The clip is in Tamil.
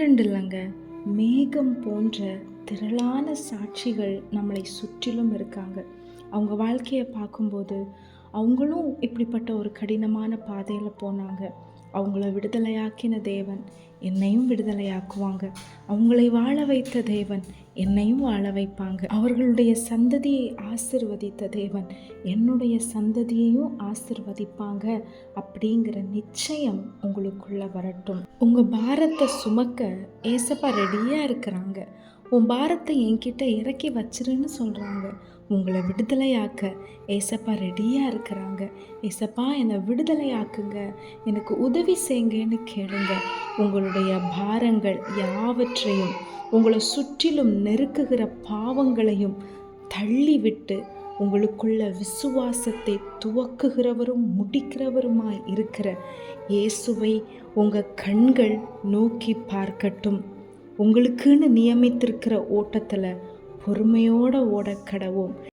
ரெண்டு இல்லைங்க மேகம் போன்ற திரளான சாட்சிகள் நம்மளை சுற்றிலும் இருக்காங்க. அவங்க வாழ்க்கையை பார்க்கும்போது அவங்களும் இப்படிப்பட்ட ஒரு கடினமான பாதையில் போனாங்க. அவங்கள விடுதலையாக்கின தேவன் என்னையும் விடுதலையாக்குவாங்க. அவங்களை வாழ வைத்த தேவன் என்னையும் வாழ வைப்பாங்க. அவர்களுடைய சந்ததியை ஆசிர்வதித்த தேவன் என்னுடைய சந்ததியையும் ஆசிர்வதிப்பாங்க அப்படிங்கிற நிச்சயம் உங்களுக்குள்ள வரட்டும். உங்கள் பாரத்தை சுமக்க ஏசப்பா ரெடியாக இருக்கிறாங்க. உன் பாரத்தை என்கிட்ட இறக்கி வச்சிருன்னு சொல்கிறாங்க உங்களை விடுதலையாக்க ஏசப்பா ரெடியாக இருக்கிறாங்க. ஏசப்பா என்னை விடுதலையாக்குங்க. எனக்கு உதவி செய்யுங்கன்னு கேளுங்க. உங்களுடைய பாரங்கள் யாவற்றையும் உங்களை சுற்றிலும் நெருக்குகிற பாவங்களையும் தள்ளிவிட்டு உங்களுக்குள்ள விசுவாசத்தை துவக்குகிறவரும் முடிக்கிறவருமாய் இருக்கிற இயேசுவை உங்கள் கண்கள் நோக்கி பார்க்கட்டும். உங்களுக்குன்னு நியமித்திருக்கிற ஓட்டத்தில் பொறுமையோடு ஓட கடவும்.